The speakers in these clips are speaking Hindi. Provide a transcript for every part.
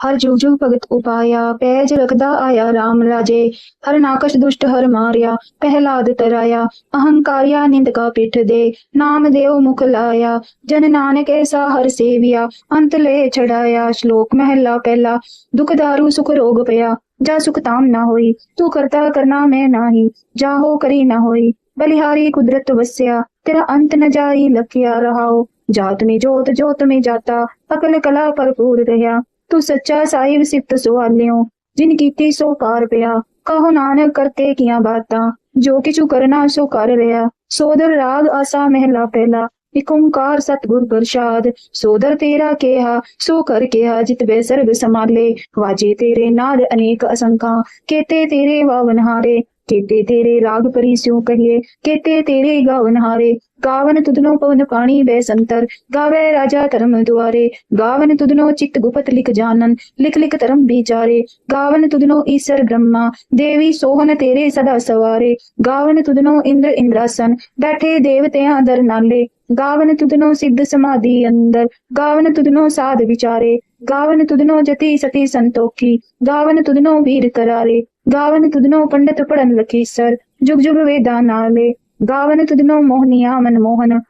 ਹਰ ਜੁਗ ਜੁਗ ਭਗਤ ਉਪਾਇਆ ਪੈਜ ਰਖਦਾ ਆਇਆ RAM ਰਾਜੇ ਹਰ ਨਾਕਸ਼ ਦੁਸ਼ਟ ਹਰ ਮਾਰਿਆ ਪਹਿਲਾਦ ਤਰਾਇਆ ਅਹੰਕਾਰਿਆ ਨਿੰਦਕਾ ਪਿੱਠ ਦੇ ਨਾਮ ਦੇਵ ਮੁਖ ਲਾਇਆ ਜਨ ਨਾਨਕ ਐਸਾ ਹਰ ਸੇਵਿਆ ਅੰਤ ਲੈ ਛੜਾਇਆ ਸ਼ਲੋਕ ਮਹਿਲਾ ਪਹਿਲਾ ਦੁਖ ਦਾਰੂ ਸੁਖ ਰੋਗ ਪਿਆ ਜਾ ਸੁਖ ਤਾਮ ਨਾ ਹੋਈ ਤੂੰ ਕਰਤਾ ਕਰਨਾ ਮੈਂ ਨਾਹੀ ਜਾਹੋ ਕਰੀ ਨਾ ਹੋਈ बलिहारी कुदरत वस्या तेरा अंत न जाई लखिया रहाओ जात में जोत जोत में जाता अकल कला भरपूर रहा तू सच्चा साहिब सिफत सुवालियो जिन कीती सो पार पिया कहो नानक करते किया बातां जो किचु करना सो कर रहा सोदर राग आसा महला पहला इक ओंकार सतगुर प्रसाद सोदर तेरा केहा सो कर केहा जित बे सर्ग समाले वाजे तेरे नाद अनेक असंखा केते तेरे वावनहारे केते तेरे राग परी स्यो कहिए केते तेरे गावन हारे गावन तुदनो पवन पाणी बे संतर। गावे राजा धर्म द्वारे गावन तुदनो चित्त गुपत लिख जानन। लिख लिख तरम विचारे गावन तुदनो ईश्वर ब्रह्मा। देवी सोहन तेरे सदा सवारे। गावन तुदनो इंद्र इंद्रासन। बैठे देवते दर नाले। गावन तुदनो सिद्ध समाधि अंदर। गावन तुदनो साध विचारे। गावन तुदनो जति सती संतोखी। गावन तुदनो वीर करारे। गावन तुदनो पंडित पढ़न लखीसर। जुग जुग वेदा नाले। गावन तुदनो मोहनिया मनमोहन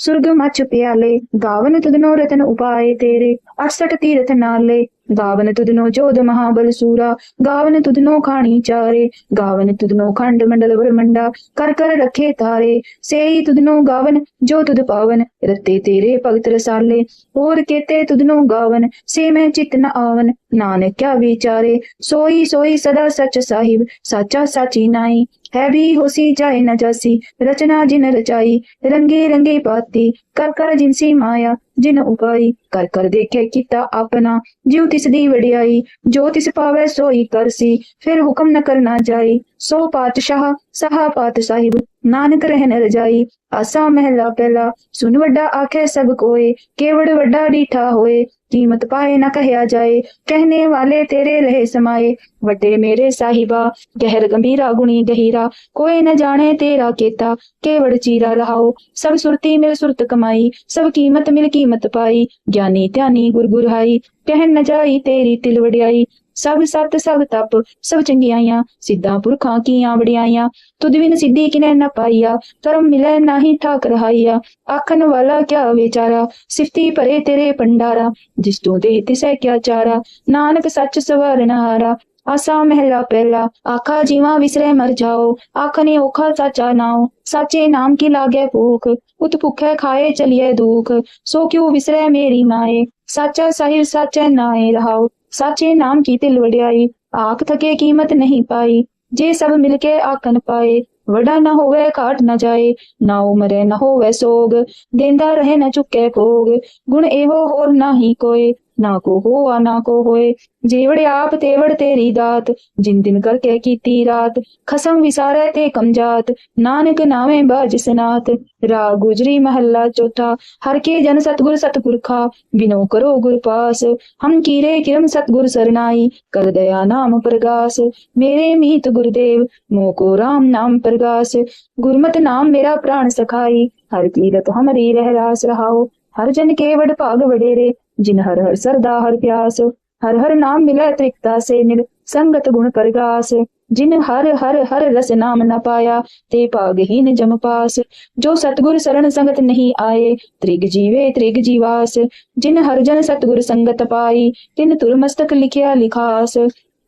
सुर्ग मच प्याले गावन तुदनो रतन उपाय तेरे अड़सठ तीरथ नाले गावन तुदनो जोध महाबल सूरा गावन तुदनो खाणी चारे गावन तुदनो खंड मंडल ब्रह्मंडा कर कर रखे तारे से ही तुदनो गावन जो तुद पावन रते तेरे भगत रसाले और केते तुदनो गावन से मैं चित न आवन नानक क्या विचारे सोई सोई सदा सच साहिब साचा साची नाई है भी होसी जाए न जासी, रचना जिन रचाई, रंगे रंगे पाती कर कर जिनसी माया, जिन उपाई कर कर देखे किता अपना जिउ तिस दी वडियाई, जो तिस पावे सोई करसी फिर हुक्म न करना जाई। सो पातशाह, सहा पात साहिब, नानक रहन रजाई। आसा महला पहला सुन वड्डा आखे सब कोय केवड़ वड्डा डीठा होए। कीमत पाए न कहया जाए कहने वाले तेरे रहे समाये वड्डे मेरे साहिबा गहर गंभीरा गुणी गहीरा कोई न जाने तेरा केता केवड़ चीरा रहाओ सब सुरती मिल सुरत कमाई सब कीमत मिल कीमत पाई ज्ञानी ध्यानी गुर गुरहाई कहन न जाई तेरी तिल वडियाई सब सत सब तप सब चंगियाइया सिद्धा पुरखा कीया वडियाइया तुद बिन सिद्धि किने न पाइया धर्म मिले नाही ठाक रहाइया आखन वाला क्या विचारा सिफती भरे तेरे पंडारा जिस तू देह तिसै क्या चारा नानक सच सवारन हारा आसा महला पहला आखा जीवा विसरे मर जाओ आखने ओखा साचा नाओ साचे नाम की लागे भूख उत भुखे खाए चलिए दुख सो क्यों विसरे मेरी माए साचा साहिब साचे नाए रहाओ साचे नाम की तिल वड्याई आख थके कीमत नहीं पाई। जे सब मिलके आकन पाए, वडा न होवे काट न जाए, ना उमरे न होवे सोग, देंदा रहे न चुके भोग। गुण एहो और ना ही कोई ना को होआ ना को होए जेवड़े आप तेवड़ तेरी दात जिन दिन करके कीती रात खसम विसारे ते कमजात नानक नामे बाज सनात राग गुजरी महल्ला चौथा हर के जन सतगुर सतपुरखा बिनो करो गुर पास हम कीरे किरम सतगुर सरनाई कर दया नाम प्रगास मेरे मीत गुरुदेव मोको राम नाम प्रगास गुरमत नाम मेरा प्राण सखाई हर कीरत हमारी रह रास रहाओ हर जन के वड भाग वडेरे जिन हर हर सरदा हर प्यास, हर हर नाम मिले त्रिकता से निर संगत गुण परगास। जिन हर हर हर रस नाम न पाया, ते पागहीन जम पास। जो सतगुर शरण संगत नहीं आए, त्रिग जीवे त्रिग जीवास। जिन हर जन सतगुर संगत पाई, तिन तुर मस्तक लिखिया लिखास।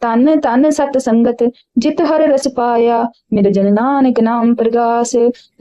तन तन सत संगत, जित हर रस पाया। मेरे जन नानक नाम प्रगास।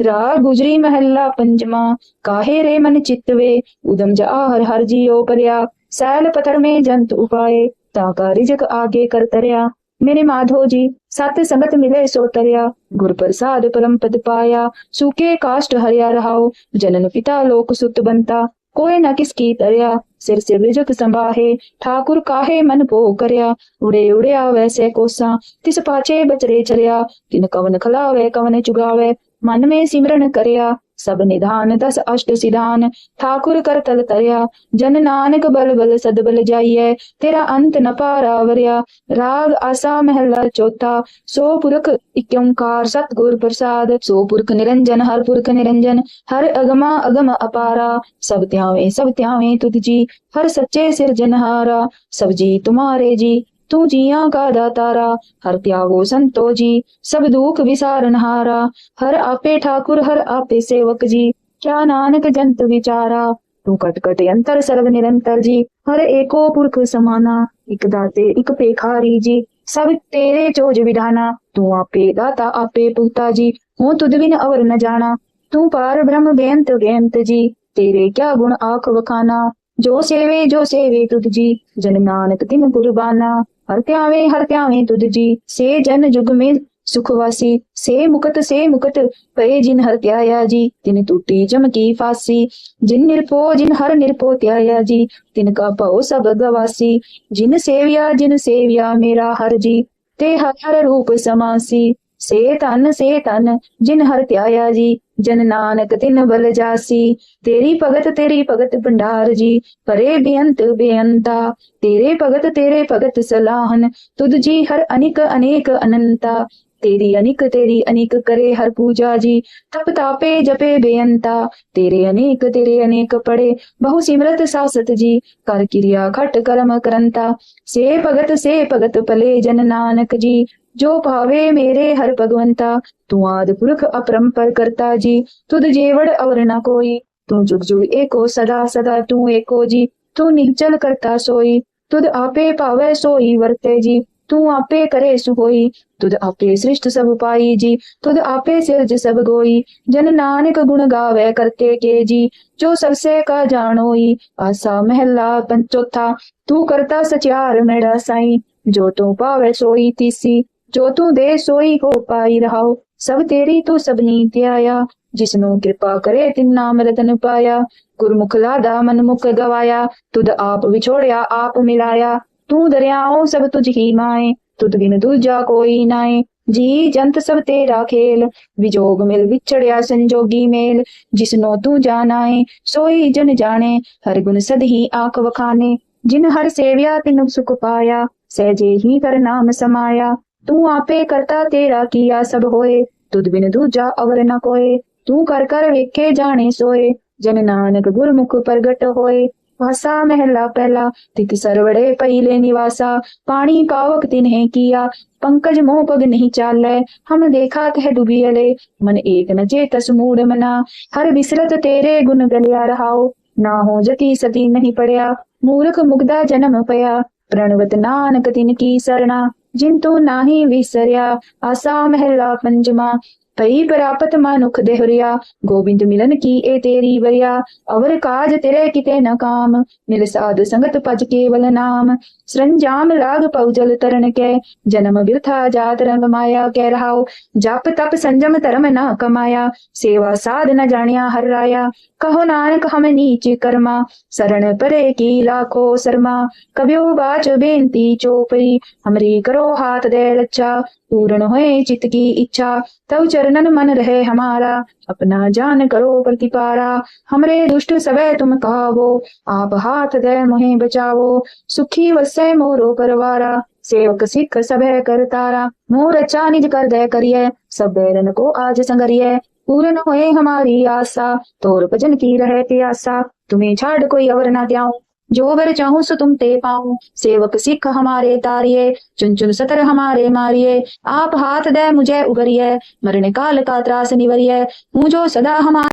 रा गुजरी महला पंजमा, काहे रे मन चितवे उदम जा हर हर जियो परया। सैल पत्थर में जंत उपाए। ताका रिजक आगे कर तरया। मेरे माधो जी, सत संगत मिले सो तरया। गुर प्रसाद परम पद पाया। सूखे काष्ट हरिया रहाओ। जनन पिता लोक सुत बनता। कोई न किसकी तरया। सिर सिर रिजक संभाहे, ठाकुर काहे मन भो करया? उड़े उड़या वैसे कोसा, तिस पाछे बचरे चलिया किन कवन खलावे, कवन चुगावे? मन में सिमरन करया, सब निधान दस अष्ट सिधान। ठाकुर कर तल तरया, जन नानक बल बल सदबल जाइए तेरा अंत न पारावरिया राग आसा महला चौथा, सो पुरख इक्यंकार सतगुर प्रसाद। सो पुरख निरंजन हर पुरख निरंजन, हर अगमा अगम अपारा। सब त्यावे सब त्यावे तुझ जी, हर सच्चे सिर जनहारा सब जी तुम्हारे जी तू जिया का दातारा, हर त्यागो संतो जी सब दुख विसारन हारा। हर आपे ठाकुर, हर आपे सेवक जी, क्या नानक जंत विचारा। तू कट कट अंतर सर्व निरंतर जी, हर एको पुरख समाना। इक दाते इक पेखारी जी, सब तेरे चोज विधाना तू आपे दाता, आपे पुता जी, हूँ तुद बिन अवर न जाना। तू पार ब्रह्म बेंत बेअंत जी, तेरे क्या गुण आख वखाना। जो सेवे जो सेवे तुद जी, जन नानक तिन कुर्बाना। हर त्यावे हर त्यावे तुद जी। से जन जुग में सुखवासी से मुकत से मुकत पे जिन हर त्याया जी। तिन टूटी चमकी फांसी, जिन निरपो, जिन हर निरपो त्याया जी। तिन का पो सब गवासी, जिन सेविया जिन सेविया मेरा हर जी। ते हर रूप समासी, से तन से तन जिन हर त्याया जी। जन नानक तिन बल जासी तेरी भगत तेरी भगत भंडार जी परे बेअंत बेअंता तेरे भगत तेरे भगत सलाहन तुद जी हर अनिक अनेक अनंता तेरी अनिक तेरी अनिक करे हर पूजा जी तप तापे जपे बेअंता तेरे अनेक तेरे अनेक पड़े बहु सिमरत सासत जी कर क्रिया खट कर्म करंता से भगत से भगत पले जन नानक जी जो भावे मेरे हर भगवंता, तू आद पुरख अपरंपर करता जी। तुद जेवड़ और न कोई, तू जुग जुग एको सदा सदा तू एको जी। तू निचल करता सोई, तुद आपे पावे सोई वर्ते जी। तू आपे करे सुहोई, तुद आपे सृष्ट सब पाई जी। तुद आपे सिरज सब गोई, जन नानक गुण गावे करते के जी। जो सबसे का जानोई, आसा महला पंचोथा। तू करता सचार मेरा साई, जो तू पावे सोई तीसी। जो तू दे सोई हो पाई रहाओ सब तेरी तू सबनी त्याया जिसनु कृपा करे तिन नाम रतन पाया गुरमुख लादा मन गवाया तुद आप विछोड़या आप मिलाया तू दरियाओ सब तुझ ही माए तुद बिन दूजा कोई नाए जी जंत सब तेरा खेल विजोग मिल विछड़या संजोगी मेल जिसनो तू जानाए सोई जन जाने हर गुण सद ही आँख वखाने जिन हर सेविया तिन सुख पाया सहजे ही कर नाम समाया तू आपे करता तेरा किया सब होए। तुद बिन दूजा अवर न कोए। तू कर कर वेखे जाने सोए। जन नानक गुरमुख प्रगट होए। भाषा महला पहला तित सरवड़े पहले निवासा। पानी पावक तिन्हें किया। पंकज मोह पग नहीं चाल। हम देखा कह डूबी अले मन एक न चेतस मूड मना। हर बिसरत तेरे गुण गलिया रहाओ। ना हो जति सती नहीं पड़या। मूर्ख मुग्धा जन्म पया। प्रणवत नानक तिन की सरना। जिन तू नाही विसरिया आसा महला पंचमा पई प्रापत मानुख देहरिया, गोविंद मिलन की ए तेरी वरिया। अवर काज तेरे किते न काम, मिल साध संगत पज केवल नाम। सरंजाम लाग पौजल तरन के, जन्म बिरथा जात रंग माया कह रहा जप तप संजम धर्म न कमाया, सेवा साध न जानिया हर राया। कहो नानक, हम नीच कर्मा, शरण परे की लाखो शर्मा। कभ्यो बाच बेनती चोपरी, हमरी करो हाथ दे लच्छा। पूर्ण होए चित की इच्छा तब चरणन मन रहे हमारा। अपना जान करो प्रतिपारा, हमरे दुष्ट सबे तुम कहावो। आप हाथ दे मुहे बचावो, सुखी वसे मोरो परवारा। सेवक सिख सबे कर तारा, मोर अच्छा निज कर दे करिए। सब बैरन को आज संगरिए। पूर्ण होए हमारी आशा। तोर भजन की रहे प्यासा। तुम्हें छाड़ कोई अवर ना दयाऊ। जो वर चाहूँ सो तुम ते पाऊँ। सेवक सिख हमारे तारिये। चुन चुन सतर हमारे मारिये। आप हाथ दे मुझे उगरिये। मरण काल का त्रास निवरिये। मुझो सदा हमारे